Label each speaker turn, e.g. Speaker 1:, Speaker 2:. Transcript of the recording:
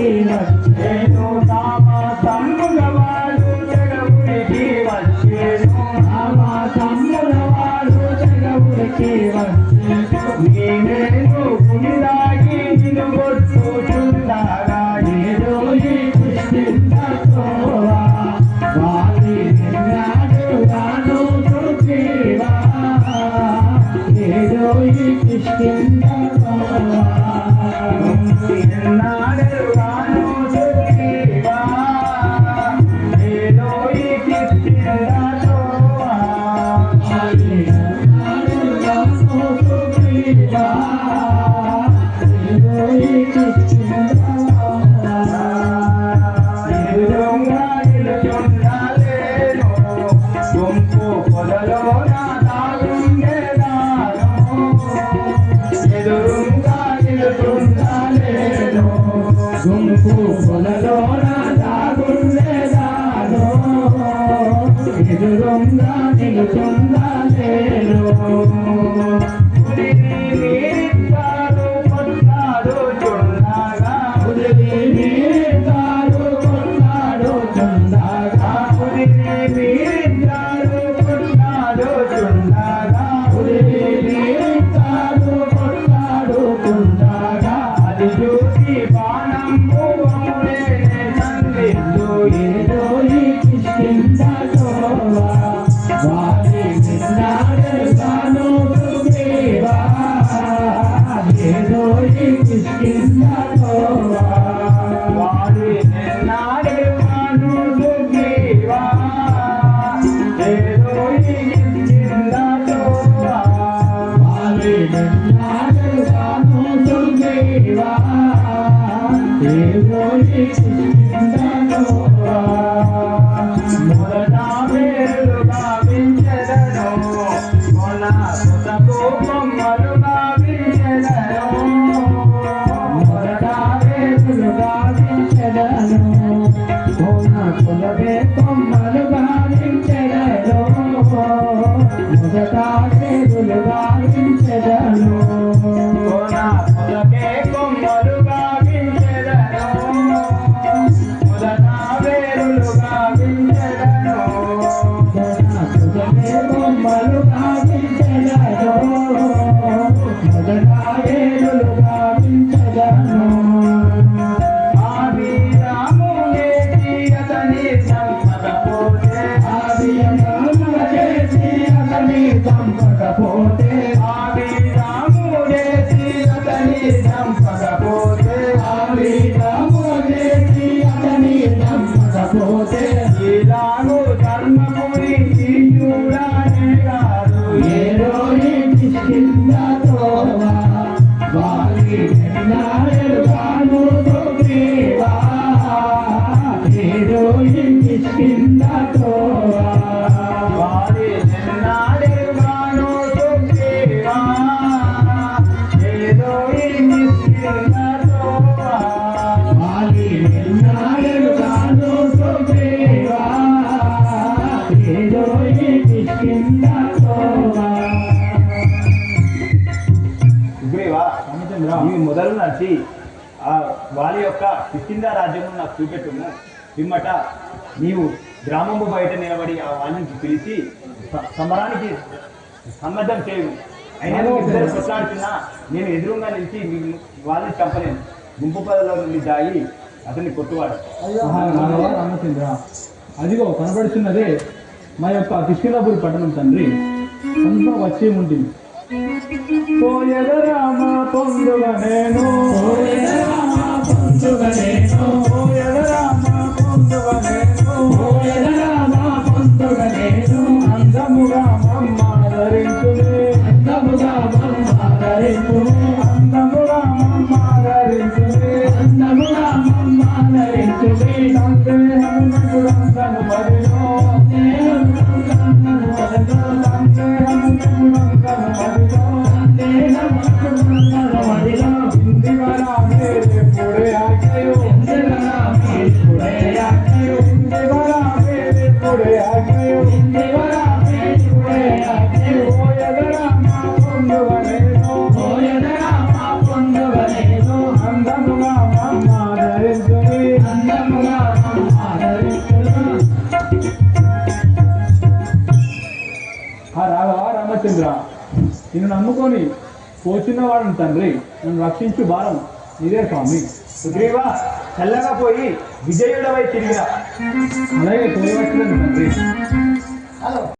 Speaker 1: We don't Yeah. గుంపు కొలలోన దాగుండేదాను
Speaker 2: ఎదురుందా నిలుచుందా నేను. Thank
Speaker 1: you. ఆ వాళ్ళ యొక్క కిష్కింద రాజ్యము నాకు చూపెట్టుము. పిమ్మట నీవు గ్రామము బయట నిలబడి ఆ వాళ్ళని పిలిచి సమరానికి సన్నద్ధం చేయు. అయినా ఇద్దరు కొట్లాడుతున్నా నేను ఎదురుగా నిలిచి మీ- వాళ్ళని చంపలేను. గుంపు పదలో నుండి దాగి అతన్ని కొట్టువాడు.
Speaker 2: అదిగో కనబడుతున్నదే మా యొక్క కిష్కిలాపూరి పట్టణం తండ్రి. అంత వచ్చి ఉంటుంది పోయద రామ పొందుగ నేను? అందముగా మమ్మ ధరించునే అందముగా మమ్మ ధరించునే రామచంద్ర నిన్ను నమ్ముకొని పోచున్నవాడు తండ్రి నన్ను రక్షించు భారం ఇదే స్వామి.
Speaker 1: సుగ్రీవా చల్లగా పోయి విజయుడవై తిరిగిరా.
Speaker 2: అలాగే చేయవచ్చులను తండ్రి.